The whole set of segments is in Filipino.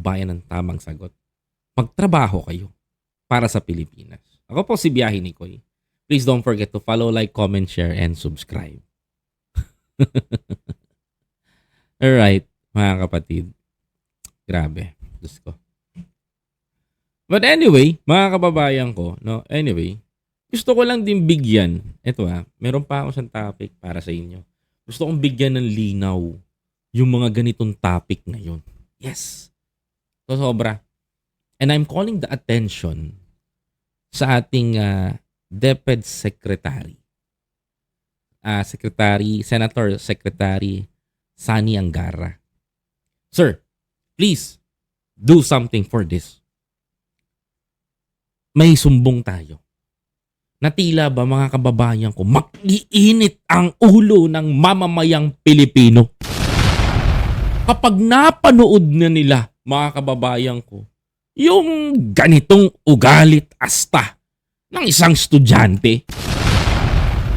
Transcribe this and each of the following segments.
bayan ng tamang sagot. Magtrabaho kayo para sa Pilipinas. Ako po si Biyahe Nikoy. Please don't forget to follow, like, comment, share, and subscribe. Alright, mga kapatid. Grabe. Diyos ko. But anyway, mga kababayan ko, no? Anyway, gusto ko lang din bigyan. Ito ha, meron pa ako sa topic para sa inyo. Gusto kong bigyan ng linaw yung mga ganitong topic ngayon. Yes. So sobra. And I'm calling the attention sa ating uh, DepEd Secretary. Uh, Secretary, Senator Secretary Sani Angara. Sir, please do something for this. May sumbong tayo. Natila ba mga kababayan ko, mag-iinit ang ulo ng mamamayang Pilipino. Kapag napanood na nila, mga kababayan ko, yung ganitong ugalit asta ng isang estudyante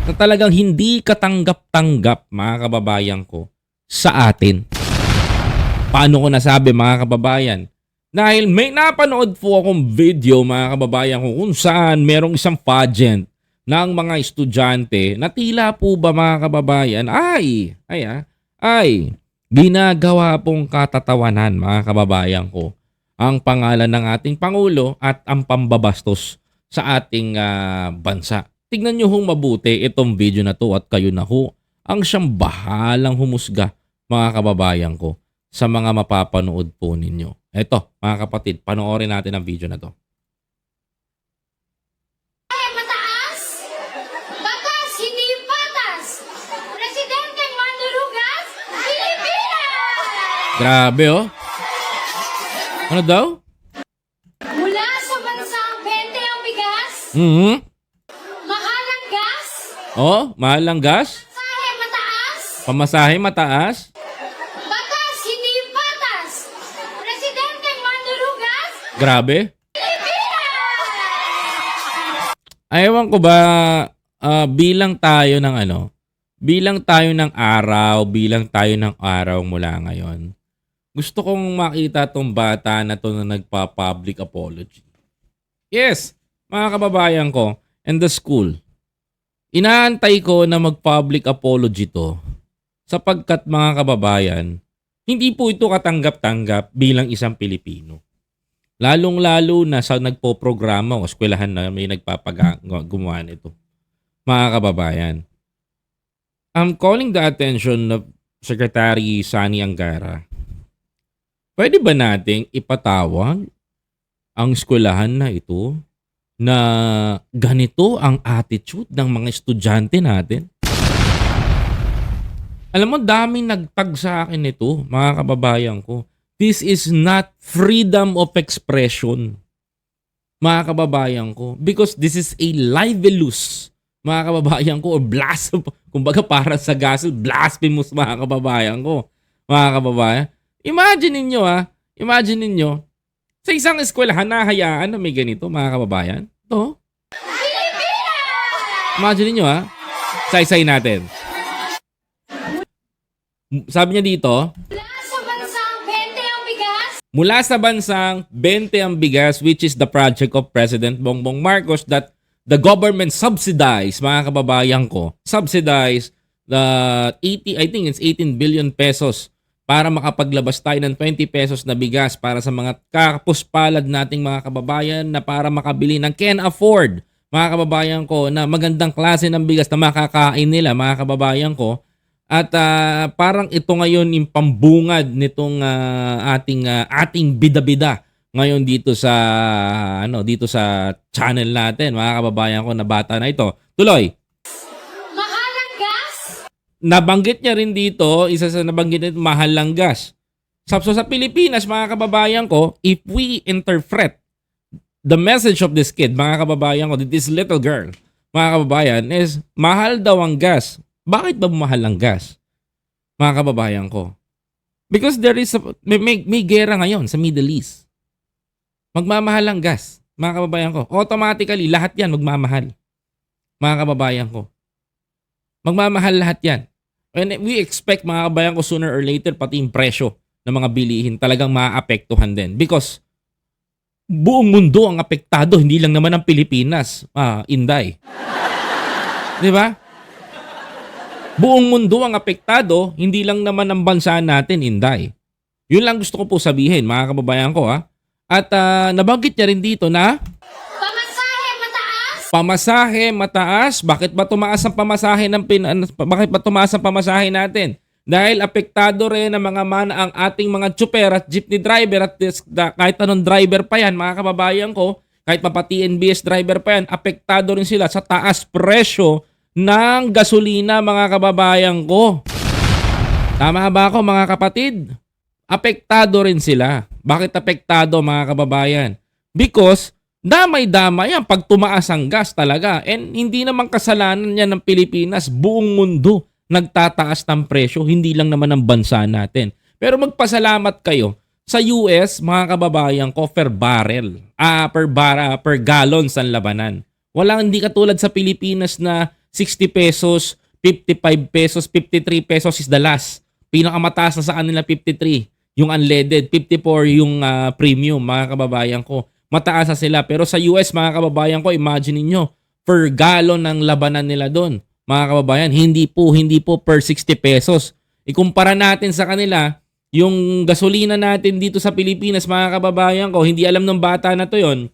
na talagang hindi katanggap-tanggap, mga kababayan ko, sa atin. Paano ko nasabi, mga kababayan? Dahil may napanood po akong video mga kababayan ko kung saan merong isang pageant ng mga estudyante na tila po ba mga kababayan ay, ay ah, ay, ginagawa pong katatawanan mga kababayan ko ang pangalan ng ating Pangulo at ang pambabastos sa ating uh, bansa. Tignan nyo hong mabuti itong video na to at kayo na ho ang siyang bahalang humusga mga kababayan ko sa mga mapapanood po ninyo. Ito, mga kapatid, panoorin natin ang video na to. Ay, mataas! Batas, hindi patas! Presidenteng Mandurugas, Pilipinas! Grabe oh. Ano daw? Mula sa bansang 20 ang bigas, Mhm. mahal ang gas, Oh, mahal ang gas? sahe mataas, Pamasahe mataas? batas, hindi patas! Presidenteng Mandurugas, Grabe. Ayawan ko ba ah, bilang tayo ng ano, bilang tayo ng araw, bilang tayo ng araw mula ngayon, gusto kong makita tong bata na to na nagpa-public apology. Yes, mga kababayan ko, and the school. Inaantay ko na mag-public apology to sapagkat mga kababayan, hindi po ito katanggap-tanggap bilang isang Pilipino. Lalong-lalo na sa nagpo-programa o eskwelahan na may nagpapagumawa nito. Mga kababayan, I'm calling the attention of Secretary Sani Angara. Pwede ba nating ipatawag ang eskwelahan na ito na ganito ang attitude ng mga estudyante natin? Alam mo, daming nagtag sa akin ito, mga kababayan ko. This is not freedom of expression, mga kababayan ko. Because this is a libelous, mga kababayan ko, or blas, kumbaga para sa gasol, blasphemous, mga kababayan ko. Mga kababayan. Imagine ninyo ah, imagine ninyo, sa isang eskwelahan, nahayaan na may ganito, mga kababayan. Ito. Imagine ninyo ah, saysay natin. Sabi niya dito, Mula sa bansang 20 ang bigas, mula sa bansang 20 ang bigas which is the project of President Bongbong Marcos that the government subsidize mga kababayan ko subsidize the 80 I think it's 18 billion pesos para makapaglabas tayo ng 20 pesos na bigas para sa mga kapuspalad nating mga kababayan na para makabili ng can afford mga kababayan ko na magandang klase ng bigas na makakain nila mga kababayan ko at ah, parang ito ngayon yung pambungad nitong ah, ating ah, ating bida-bida ngayon dito sa ano dito sa channel natin mga kababayan ko na bata na ito. Tuloy. Nabanggit niya rin dito, isa sa nabanggit nito, mahal lang gas. So sa Pilipinas, mga kababayan ko, if we interpret the message of this kid, mga kababayan ko, this little girl, mga kababayan, is mahal daw ang gas. Bakit ba mahal ang gas? Mga kababayan ko. Because there is a, may, may, may gera ngayon sa Middle East. Magmamahal ang gas. Mga kababayan ko. Automatically, lahat yan magmamahal. Mga kababayan ko. Magmamahal lahat yan. And we expect mga kabayan ko sooner or later pati yung presyo ng mga bilihin talagang maapektuhan din. Because buong mundo ang apektado, hindi lang naman ang Pilipinas, ah, Inday. Di ba? Buong mundo ang apektado, hindi lang naman ang bansa natin, Inday. Yun lang gusto ko po sabihin, mga kababayan ko ha. At ah, nabanggit niya rin dito na. Pamasahe mataas. Bakit ba tumaas ang pamasahe ng pin ano, bakit ba tumaas ang pamasahe natin? Dahil apektado rin ng mga man ang ating mga tsuper at jeepney driver at kahit anong driver pa yan, mga kababayan ko, kahit pa pati NBS driver pa yan, apektado rin sila sa taas presyo ng gasolina, mga kababayan ko. Tama ba ako, mga kapatid? Apektado rin sila. Bakit apektado, mga kababayan? Because damay-damay yan pag tumaas ang gas talaga. And hindi naman kasalanan yan ng Pilipinas. Buong mundo nagtataas ng presyo. Hindi lang naman ang bansa natin. Pero magpasalamat kayo sa US, mga kababayan ko, per barrel. Ah, per, bar, ah, per gallon sa labanan. Walang hindi katulad sa Pilipinas na 60 pesos, 55 pesos, 53 pesos is the last. Pinakamataas na sa kanila 53. Yung unleaded, 54 yung ah, premium, mga kababayan ko. Mataas na sila. Pero sa US, mga kababayan ko, imagine niyo per gallon ng labanan nila doon. Mga kababayan, hindi po, hindi po per 60 pesos. Ikumpara natin sa kanila, yung gasolina natin dito sa Pilipinas, mga kababayan ko, hindi alam ng bata na to yon.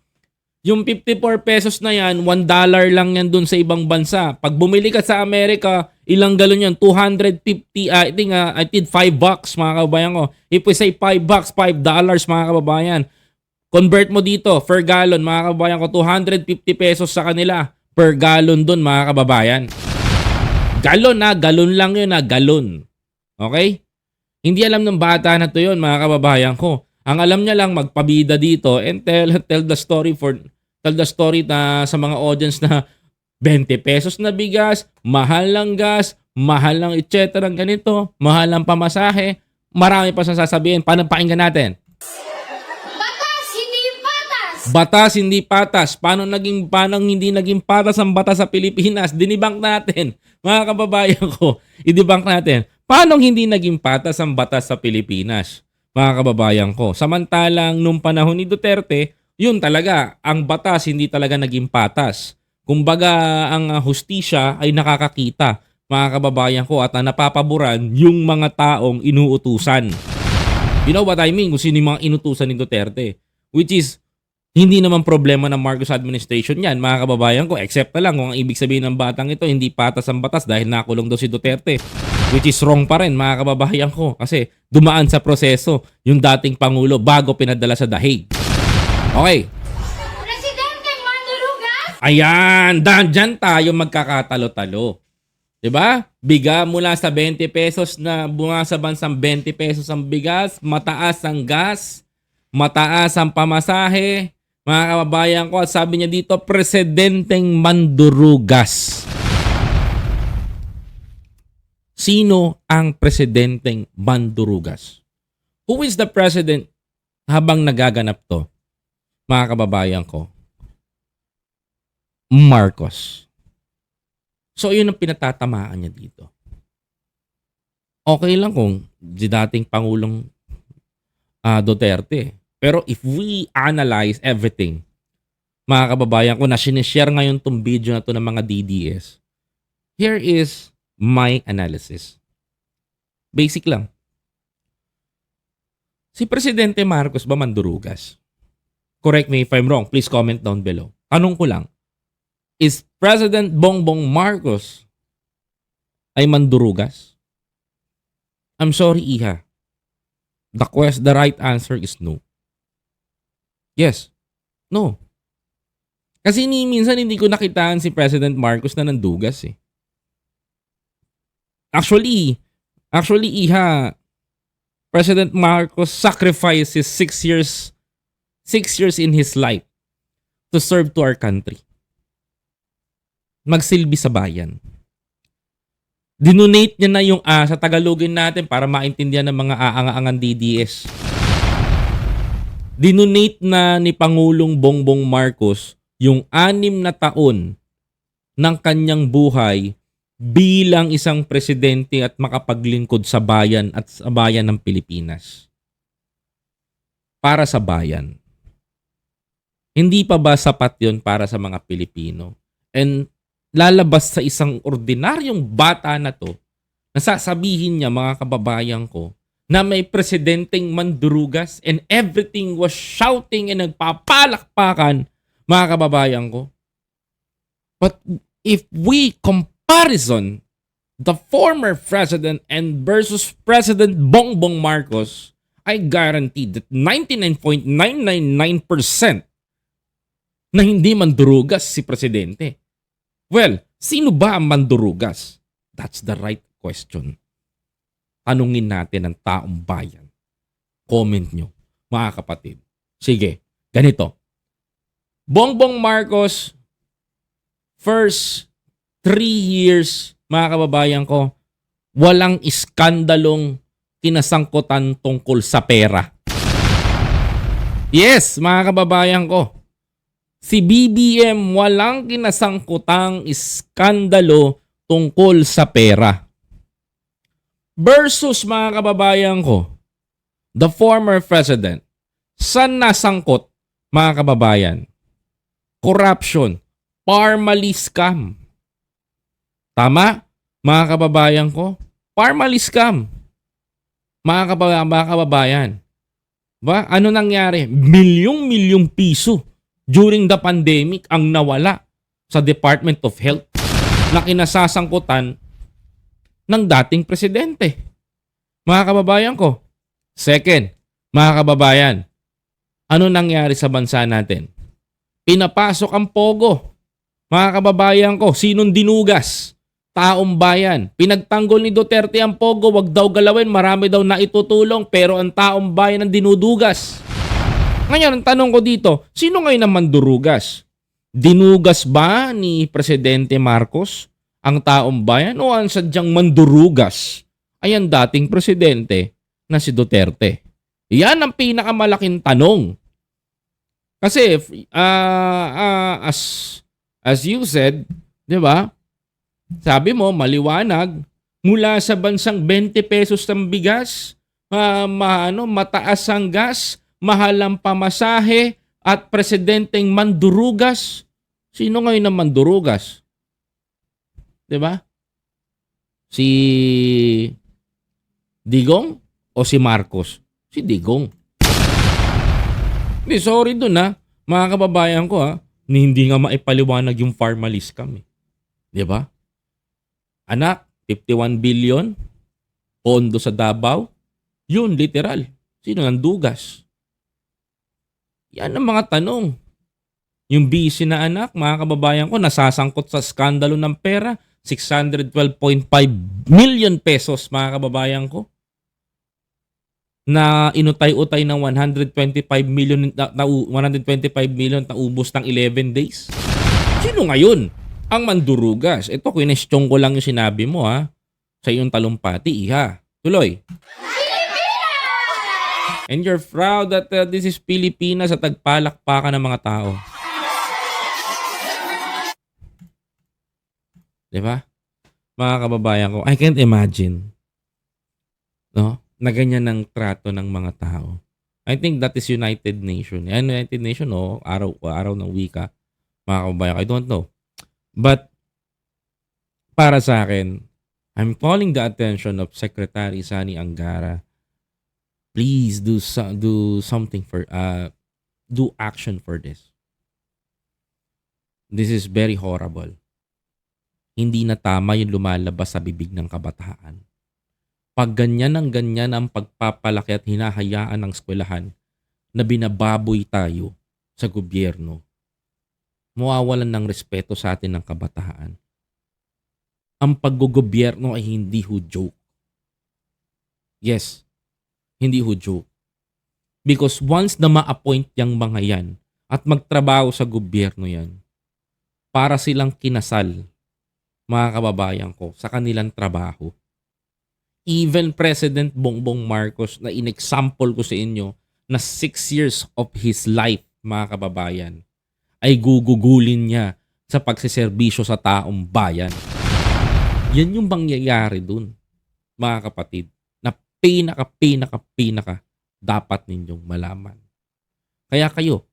Yung 54 pesos na yan, 1 dollar lang yan dun sa ibang bansa. Pag bumili ka sa Amerika, ilang galon yan? 250, ah, I think, ah, I think 5 bucks, mga kababayan ko. If we say 5 bucks, 5 dollars, mga kababayan. Convert mo dito, per gallon, mga kababayan ko, 250 pesos sa kanila per gallon dun, mga kababayan. Galon na, galon lang yun na, galon. Okay? Hindi alam ng bata na to yun, mga kababayan ko. Ang alam niya lang magpabida dito and tell tell the story for tell the story na sa mga audience na 20 pesos na bigas, mahal lang gas, mahal lang etc. ganito, mahal lang pamasahe. Marami pa sa sasabihin. Paano pakinggan natin? Batas, hindi patas. Paano naging paano hindi naging patas ang batas sa Pilipinas? Dinibang natin. Mga kababayan ko, idibang natin. Paano hindi naging patas ang batas sa Pilipinas? Mga kababayan ko. Samantalang nung panahon ni Duterte, yun talaga, ang batas hindi talaga naging patas. Kumbaga, ang hustisya ay nakakakita, mga kababayan ko, at napapaboran yung mga taong inuutusan. You know what I mean? Kung sino yung mga inutusan ni Duterte. Which is, hindi naman problema ng Marcos administration yan, mga kababayan ko. Except na lang kung ang ibig sabihin ng batang ito, hindi patas ang batas dahil nakulong daw si Duterte. Which is wrong pa rin, mga kababayan ko. Kasi dumaan sa proseso yung dating Pangulo bago pinadala sa dahig. Okay. Presidente Mandurugas. Ayan, dyan tayo magkakatalo-talo. 'Di ba? Biga mula sa 20 pesos na bunga sa bansang 20 pesos ang bigas, mataas ang gas, mataas ang pamasahe. Mga kababayan ko, at sabi niya dito, presidenteng mandurugas. Sino ang presidenteng mandurugas? Who is the president habang nagaganap to? Mga kababayan ko, Marcos. So, yun ang pinatatamaan niya dito. Okay lang kung di dating Pangulong ah, Duterte. Pero if we analyze everything, mga kababayan ko, na sinishare ngayon tong video na to ng mga DDS, here is my analysis. Basic lang. Si Presidente Marcos ba mandurugas? Correct me if I'm wrong. Please comment down below. Tanong ko lang, is President Bongbong Marcos ay mandurugas? I'm sorry, Iha. The quest, the right answer is no. Yes. No. Kasi ni minsan hindi ko nakitaan si President Marcos na nandugas eh. Actually, actually, Iha, President Marcos sacrificed his six years, six years in his life to serve to our country magsilbi sa bayan. Dinonate niya na yung A sa Tagalogin natin para maintindihan ng mga aang-aangan DDS. Dinonate na ni Pangulong Bongbong Marcos yung anim na taon ng kanyang buhay bilang isang presidente at makapaglingkod sa bayan at sa bayan ng Pilipinas. para sa bayan. Hindi pa ba sapat yon para sa mga Pilipino? And lalabas sa isang ordinaryong bata na to, nasasabihin niya mga kababayan ko, na may presidenteng mandurugas and everything was shouting and nagpapalakpakan, mga kababayan ko. But if we comparison the former president and versus President Bongbong Marcos, I guarantee that 99.999% na hindi mandurugas si presidente. Well, sino ba ang mandurugas? That's the right question. Tanungin natin ang taong bayan. Comment nyo, mga kapatid. Sige, ganito. Bongbong Marcos, first three years, mga kababayan ko, walang iskandalong kinasangkutan tungkol sa pera. Yes, mga kababayan ko. Si BBM walang kinasangkutang iskandalo tungkol sa pera. Versus mga kababayan ko, the former president, saan nasangkot mga kababayan? Corruption, parmally scam. Tama? Mga kababayan ko, parmally scam. Mga kababayan, mga kababayan. Ba? Ano nangyari? Milyong-milyong piso during the pandemic ang nawala sa Department of Health na kinasasangkutan ng dating presidente. Mga kababayan ko. Second, mga kababayan, ano nangyari sa bansa natin? Pinapasok ang pogo. Mga kababayan ko, sinong dinugas? Taong bayan. Pinagtanggol ni Duterte ang pogo, wag daw galawin, marami daw na itutulong, pero ang taong bayan ang dinudugas. Ngayon, ang tanong ko dito, sino ngayon ang mandurugas? Dinugas ba ni Presidente Marcos ang taong bayan o ang sadyang mandurugas ay ang dating presidente na si Duterte? Yan ang pinakamalaking tanong. Kasi ah, ah, as as you said, 'di ba? Sabi mo maliwanag mula sa bansang 20 pesos ng bigas, ah, ma, ano, mataas ang gas, mahal ang pamasahe at presidenteng mandurugas. Sino ngayon ang mandurugas? 'Di ba? Si Digong o si Marcos? Si Digong. Hindi, sorry dun ha. Mga kababayan ko ha, ni hindi nga maipaliwanag yung Farmalis kami. Di ba? Anak, 51 billion, pondo sa Davao, yun, literal. Sino ang dugas? Yan ang mga tanong. Yung busy na anak, mga kababayan ko, nasasangkot sa skandalo ng pera, 612.5 million pesos, mga kababayan ko na inutay-utay ng 125 million na, na 125 million na ubos ng 11 days. Sino ngayon ang mandurugas? Ito, kinestyon ko lang yung sinabi mo ha. Sa iyong talumpati, iha. Tuloy. And you're proud that uh, this is Pilipinas at tagpalakpakan ng mga tao. Di ba? Mga kababayan ko, I can't imagine. No? na ganyan ng trato ng mga tao. I think that is United Nation. Yan, United Nation, no? Araw, araw ng wika. Mga kababayan, I don't know. But, para sa akin, I'm calling the attention of Secretary Sani Angara. Please do so, do something for uh do action for this. This is very horrible. Hindi na tama yung lumalabas sa bibig ng kabataan pag ganyan ang ganyan ang pagpapalaki at hinahayaan ng eskwelahan na binababoy tayo sa gobyerno, mawawalan ng respeto sa atin ng kabataan. Ang paggogobyerno ay hindi ho joke. Yes, hindi ho joke. Because once na ma-appoint yung mga yan at magtrabaho sa gobyerno yan, para silang kinasal, mga kababayan ko, sa kanilang trabaho even President Bongbong Marcos na in-example ko sa inyo na 6 years of his life, mga kababayan, ay gugugulin niya sa pagsiservisyo sa taong bayan. Yan yung mangyayari dun, mga kapatid, na pinaka, pinaka, pinaka dapat ninyong malaman. Kaya kayo,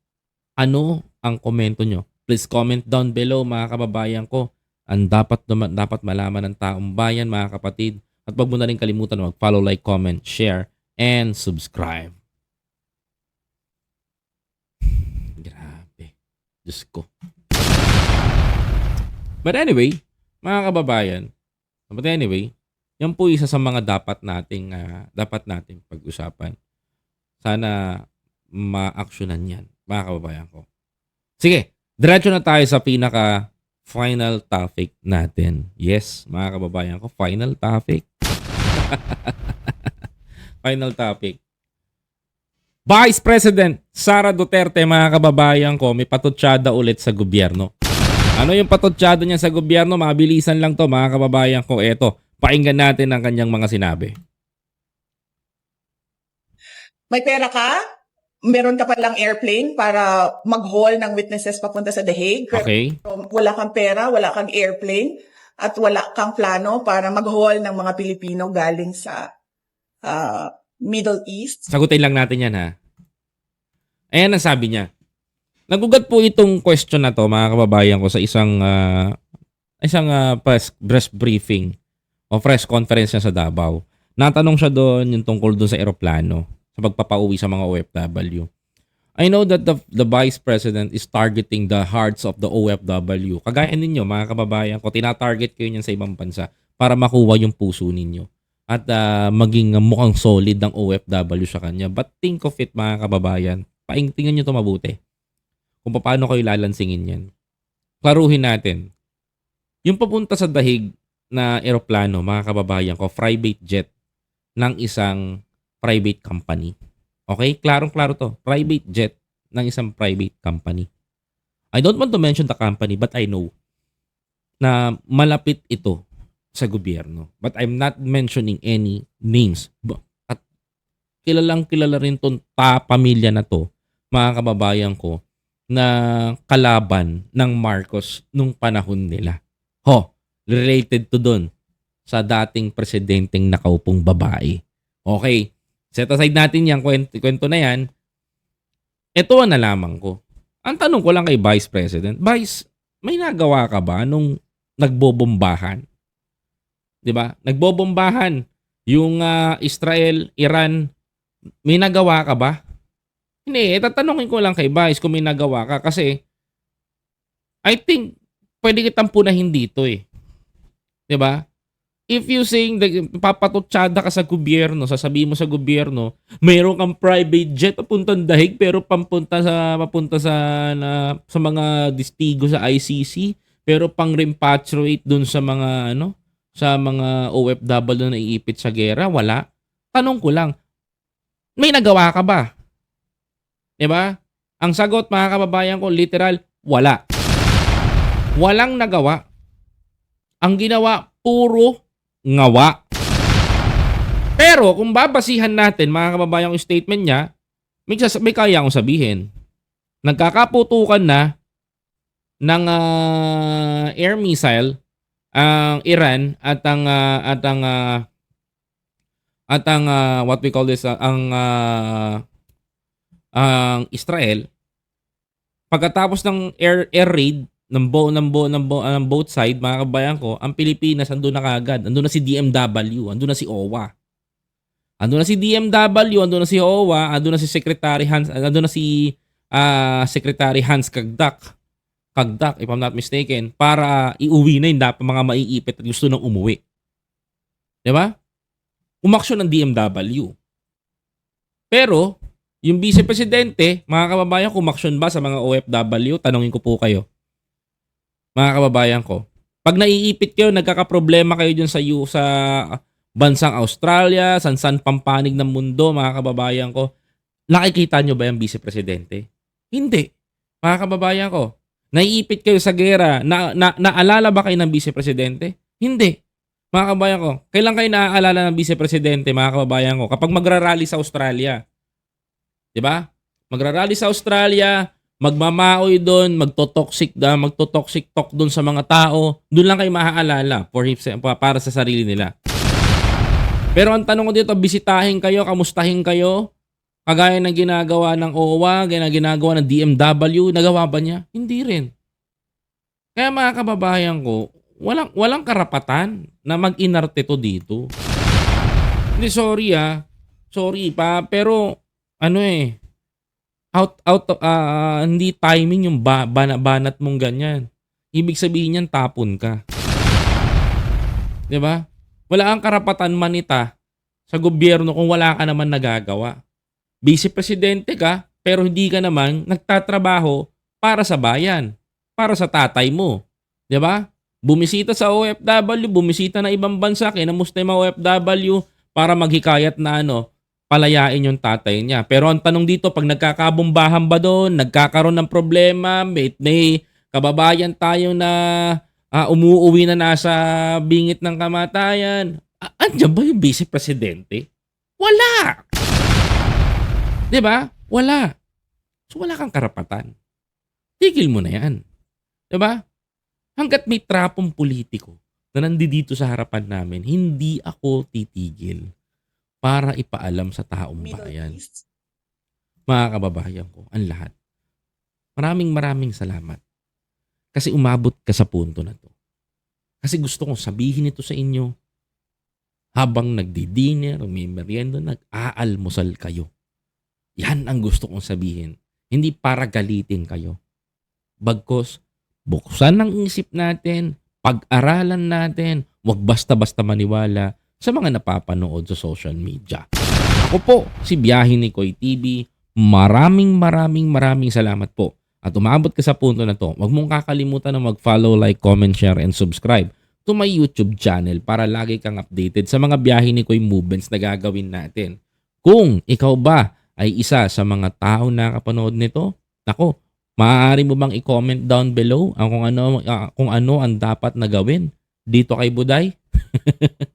ano ang komento nyo? Please comment down below mga kababayan ko. Ang dapat, dapat malaman ng taong bayan mga kapatid. At wag mo na rin kalimutan mag-follow, like, comment, share, and subscribe. Grabe. Diyos ko. But anyway, mga kababayan, but anyway, yan po isa sa mga dapat nating ah, dapat nating pag-usapan. Sana ma-actionan yan, mga kababayan ko. Sige, diretso na tayo sa pinaka final topic natin. Yes, mga kababayan ko, final topic. final topic. Vice President Sara Duterte, mga kababayan ko, may patutsada ulit sa gobyerno. Ano yung patutsada niya sa gobyerno? Mabilisan lang to, mga kababayan ko. Eto, pakinggan natin ang kanyang mga sinabi. may pera ka, meron ka palang airplane para mag-haul ng witnesses papunta sa The Hague. Pero Okay? wala kang pera, wala kang airplane, at wala kang plano para mag-haul ng mga Pilipino galing sa ah, Middle East. Sagutin lang natin yan ha. Ayan ang sabi niya. Nagugat po itong question na to mga kababayan ko sa isang ah, isang ah, press, press briefing o press conference niya sa Davao. Natanong siya doon yung tungkol doon sa eroplano sa pagpapauwi sa mga OFW. I know that the, the Vice President is targeting the hearts of the OFW. Kagaya ninyo mga kababayan ko, tinatarget kayo niyan sa ibang bansa para makuha yung puso ninyo at ah, maging mukhang solid ng OFW sa kanya. But think of it mga kababayan, paingtingan nyo to mabuti. Kung paano kayo lalansingin yan. Klaruhin natin. Yung papunta sa dahig na eroplano, mga kababayan ko, private jet ng isang private company. Okay? Klarong-klaro to. Private jet ng isang private company. I don't want to mention the company but I know na malapit ito sa gobyerno. But I'm not mentioning any names. At kilalang kilala rin tong pa pamilya na to, mga kababayan ko, na kalaban ng Marcos nung panahon nila. Ho, related to dun sa dating presidenteng nakaupong babae. Okay, set aside natin yung kwento, kwento na yan. Ito ang nalaman ko. Ang tanong ko lang kay Vice President, Vice, may nagawa ka ba nung nagbobombahan? 'Di ba? Nagbobombahan yung ah, Israel, Iran, may nagawa ka ba? Hindi, tatanungin ko lang kay Vice kung may nagawa ka kasi I think pwede kitang punahin dito eh. 'Di ba? If you saying papatutsada ka sa gobyerno, sasabihin mo sa gobyerno, mayroon kang private jet papuntang dahig pero pampunta sa papunta sa na, sa mga distigo sa ICC pero pang repatriate dun sa mga ano sa mga OFW na iipit sa gera, wala. Tanong ko lang, may nagawa ka ba? 'Di ba? Ang sagot mga kababayan ko, literal, wala. Walang nagawa. Ang ginawa, puro ngawa. Pero kung babasihan natin mga kababayan yung statement niya, may, sas- may kaya akong sabihin. Nagkakaputukan na ng ah, air missile ang Iran at ang ah, at ang ah, at ang ah, what we call this ah, ang ah, ang Israel pagkatapos ng air air raid ng bo ng bo ng, bo, ng both side mga kabayan ko ang Pilipinas andun na kagad andun na si DMW andun na si OWA andun na si DMW andun na si OWA andun na si Secretary Hans andun na si ah, Secretary Hans Kagdak Kagdak, if I'm not mistaken, para iuwi na yung dapat mga maiipit at gusto nang umuwi. Di ba? Umaksyon ng DMW. Pero, yung vice presidente, mga kababayan, kumaksyon ba sa mga OFW? Tanungin ko po kayo. Mga kababayan ko. Pag naiipit kayo, nagkakaproblema kayo dyan sa, yu- sa bansang Australia, san-san pampanig ng mundo, mga kababayan ko, nakikita nyo ba yung vice presidente? Hindi. Mga kababayan ko, naiipit kayo sa gera, na, na, naalala ba kayo ng vice presidente? Hindi. Mga kababayan ko, kailan kayo naaalala ng vice presidente, mga kababayan ko? Kapag magrarally sa Australia. 'Di ba? Magrarally sa Australia, magmamaoy doon, magtotoxic da, magtotoxic talk doon sa mga tao. Doon lang kayo maaalala for para sa sarili nila. Pero ang tanong ko dito, bisitahin kayo, kamustahin kayo, Kagaya ng ginagawa ng OWA, gina- ginagawa ng DMW, nagawa ba niya? Hindi rin. Kaya mga kababayan ko, walang, walang karapatan na mag-inarte to dito. Hindi, sorry ah. Sorry pa, pero ano eh, out, out, ah, hindi timing yung ba, bana- banat mong ganyan. Ibig sabihin yan, tapon ka. 'Di ba? Wala kang karapatan manita sa gobyerno kung wala ka naman nagagawa. Vice presidente ka, pero hindi ka naman nagtatrabaho para sa bayan, para sa tatay mo. 'Di ba? Bumisita sa OFW, bumisita na ibang bansa, kinamusta yung mga OFW para maghikayat na ano, palayain yung tatay niya. Pero ang tanong dito, pag nagkakabumbahan ba doon, nagkakaroon ng problema, may, may kababayan tayo na ah, umuuwi na nasa bingit ng kamatayan, a- andyan ba yung vice presidente? Wala! Di ba? Wala. So wala kang karapatan. Tigil mo na yan. Di ba? Hanggat may trapong politiko na nandito sa harapan namin, hindi ako titigil para ipaalam sa taong Middle bayan. East. Mga kababayan ko, ang lahat. Maraming maraming salamat. Kasi umabot ka sa punto na to. Kasi gusto kong sabihin ito sa inyo habang nagdi-dinner, may merienda, nag-aalmusal kayo. Yan ang gusto kong sabihin. Hindi para galitin kayo. Bagkos, buksan ang isip natin, pag-aralan natin, wag basta-basta maniwala sa mga napapanood sa social media. Ako po, si Biyahe ni Koy TV. Maraming maraming maraming salamat po. At umabot ka sa punto na to, huwag mong kakalimutan na mag-follow, like, comment, share, and subscribe to my YouTube channel para lagi kang updated sa mga biyahe ni Koy movements na gagawin natin. Kung ikaw ba ay isa sa mga tao na kapanood nito, nako, maaari mo bang i-comment down below ang kung ano ah, kung ano ang dapat na gawin dito kay Buday?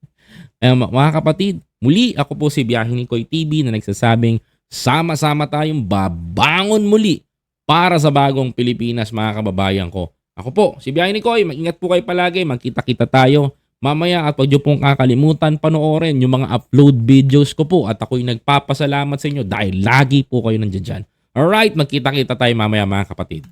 Ma- mga kapatid, muli ako po si Biyahe ni Koy TV na nagsasabing sama-sama tayong babangon muli para sa bagong Pilipinas mga kababayan ko. Ako po, si Biyahe ni Koy, mag-ingat po kayo palagi, magkita-kita tayo. Mamaya at huwag niyo pong kakalimutan panoorin yung mga upload videos ko po at ako'y nagpapasalamat sa inyo dahil lagi po kayo nandiyan dyan. Alright, magkita-kita tayo mamaya mga kapatid.